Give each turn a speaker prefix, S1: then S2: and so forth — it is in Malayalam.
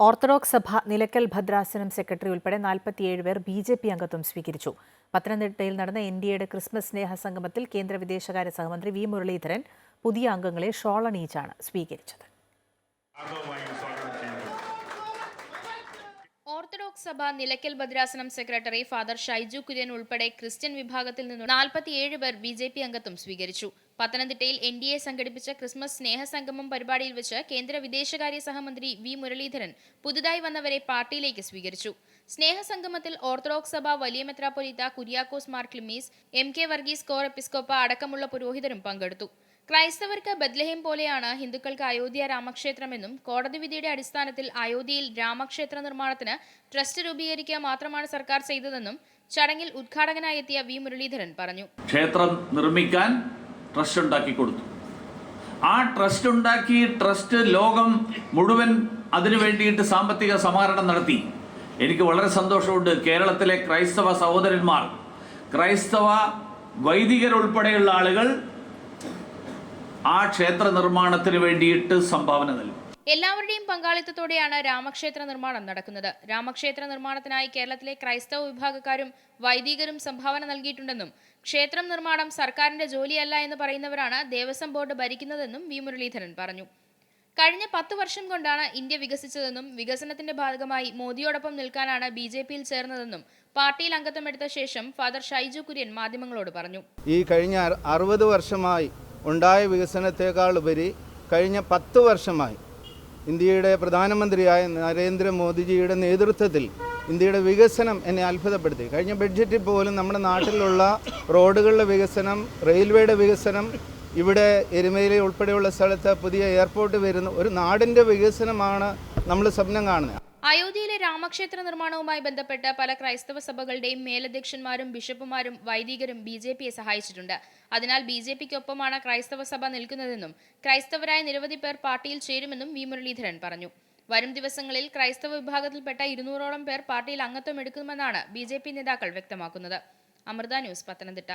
S1: ഓർത്തഡോക്സ് സഭ നിലക്കൽ ഭദ്രാസനം സെക്രട്ടറി ഉൾപ്പെടെ നാൽപ്പത്തിയേഴ് പേർ ബി ജെ പി അംഗത്വം സ്വീകരിച്ചു. പത്തനംതിട്ടയിൽ നടന്ന എൻ ഡി എയുടെ ക്രിസ്മസ് സ്നേഹ സംഗമത്തിൽ കേന്ദ്ര വിദേശകാര്യ സഹമന്ത്രി വി മുരളീധരൻ പുതിയ അംഗങ്ങളെ ഷോളണീച്ചാണ് സ്വീകരിച്ചത്
S2: ഓർത്തഡോക്സ് സഭ നിലയ്ക്കൽ ഭദ്രാസനം സെക്രട്ടറി ഫാദർ ഷൈജു കുര്യൻ ഉൾപ്പെടെ ക്രിസ്ത്യൻ വിഭാഗത്തിൽ നിന്നും നാൽപ്പത്തിയേഴ് പേർ ബി ജെ പി അംഗത്വം സ്വീകരിച്ചു. പത്തനംതിട്ടയിൽ എൻ ഡി എ സംഘടിപ്പിച്ച ക്രിസ്മസ് സ്നേഹസംഗമം പരിപാടിയിൽ വെച്ച് കേന്ദ്ര വിദേശകാര്യ സഹമന്ത്രി വി മുരളീധരൻ പുതുതായി വന്നവരെ പാർട്ടിയിലേക്ക് സ്വീകരിച്ചു. സ്നേഹസംഗമത്തിൽ ഓർത്തഡോക്സ് സഭ വലിയ മെത്രാപൊലീത്ത Kuriakose Mar Cleemis M K Varghese core എപ്പിസ്കോപ്പ അടക്കമുള്ള പുരോഹിതരും പങ്കെടുത്തു. ക്രൈസ്തവർക്ക് ബദ്ലഹേം പോലെയാണ് ഹിന്ദുക്കൾക്ക് അയോധ്യ രാമക്ഷേത്രമെന്നും കോടതി വിധിയുടെ അടിസ്ഥാനത്തിൽ അയോധ്യയിൽ രാമക്ഷേത്ര നിർമ്മാണത്തിന് ട്രസ്റ്റ് രൂപീകരിക്കുക മാത്രമാണ് സർക്കാർ ചെയ്തതെന്നും ചടങ്ങിൽ ഉദ്ഘാടകനായി എത്തിയ വി മുരളീധരൻ പറഞ്ഞു.
S3: ക്ഷേത്രം നിർമ്മിക്കാൻ ട്രസ്റ്റ് ഉണ്ടാക്കി കൊടുത്തു. ആ ട്രസ്റ്റ് ഉണ്ടാക്കി ട്രസ്റ്റ് ലോകം മുഴുവൻ അതിനു വേണ്ടിയിട്ട് സാമ്പത്തിക സമാഹരണം നടത്തി. എനിക്ക് വളരെ സന്തോഷമുണ്ട്. കേരളത്തിലെ ക്രൈസ്തവ സഹോദരന്മാർ ക്രൈസ്തവ വൈദികരുൾപ്പെടെയുള്ള ആളുകൾ ആ ക്ഷേത്ര നിർമ്മാണത്തിന് വേണ്ടിയിട്ട് സംഭാവന നൽകും.
S2: എല്ലാവരുടെയും പങ്കാളിത്തത്തോടെയാണ് രാമക്ഷേത്ര നിർമ്മാണം നടക്കുന്നത്. രാമക്ഷേത്ര നിർമ്മാണത്തിനായി കേരളത്തിലെ ക്രൈസ്തവ വിഭാഗക്കാരും വൈദികരും സംഭാവന നൽകിയിട്ടുണ്ടെന്നും ക്ഷേത്രം നിർമ്മാണം സർക്കാരിന്റെ ജോലിയല്ല എന്ന് പറയുന്നവരാണ് ദേവസ്വം ബോർഡ് ഭരിക്കുന്നതെന്നും വി മുരളീധരൻ പറഞ്ഞു. കഴിഞ്ഞ പത്ത് വർഷം കൊണ്ടാണ് ഇന്ത്യ വികസിച്ചതെന്നും വികസനത്തിന്റെ ഭാഗമായി മോദിയോടൊപ്പം നിൽക്കാനാണ് ബി ജെ പിയിൽ ചേർന്നതെന്നും പാർട്ടിയിൽ അംഗത്വം എടുത്ത ശേഷം ഫാദർ ഷൈജു കുര്യൻ മാധ്യമങ്ങളോട് പറഞ്ഞു.
S4: ഈ കഴിഞ്ഞ അറു- അറുപത് വർഷമായി ഉണ്ടായ വികസനത്തെക്കാൾ ഉപരി കഴിഞ്ഞ പത്ത് വർഷമായി ഇന്ത്യയുടെ പ്രധാനമന്ത്രിയായ നരേന്ദ്രമോദിജിയുടെ നേതൃത്വത്തിൽ ഇന്ത്യയുടെ വികസനം എന്നെ അത്ഭുതപ്പെടുത്തി. കഴിഞ്ഞ ബഡ്ജറ്റിൽ പോലും നമ്മുടെ നാട്ടിലുള്ള റോഡുകളുടെ വികസനം റെയിൽവേയുടെ വികസനം ഇവിടെ എരുമേലി ഉൾപ്പെടെയുള്ള സ്ഥലത്ത് പുതിയ എയർപോർട്ട് വരുന്ന ഒരു നാടിന്റെ വികസനമാണ് നമ്മൾ സ്വപ്നം കാണുന്നത്.
S2: രാമക്ഷേത്ര നിർമ്മാണവുമായി ബന്ധപ്പെട്ട് പല ക്രൈസ്തവ സഭകളുടെയും മേലധ്യക്ഷന്മാരും ബിഷപ്പുമാരും വൈദികരും ബി ജെ പിയെ സഹായിച്ചിട്ടുണ്ട്. അതിനാൽ ബി ജെ പിക്കൊപ്പമാണ് ക്രൈസ്തവ സഭ നിൽക്കുന്നതെന്നും ക്രൈസ്തവരായ നിരവധി പേർ പാർട്ടിയിൽ ചേരുമെന്നും വി മുരളീധരൻ പറഞ്ഞു. വരും ദിവസങ്ങളിൽ ക്രൈസ്തവ വിഭാഗത്തിൽപ്പെട്ട ഇരുന്നൂറോളം പേർ പാർട്ടിയിൽ അംഗത്വം എടുക്കുമെന്നാണ് ബി നേതാക്കൾ വ്യക്തമാക്കുന്നത്. അമൃത ന്യൂസ് പത്തനംതിട്ട.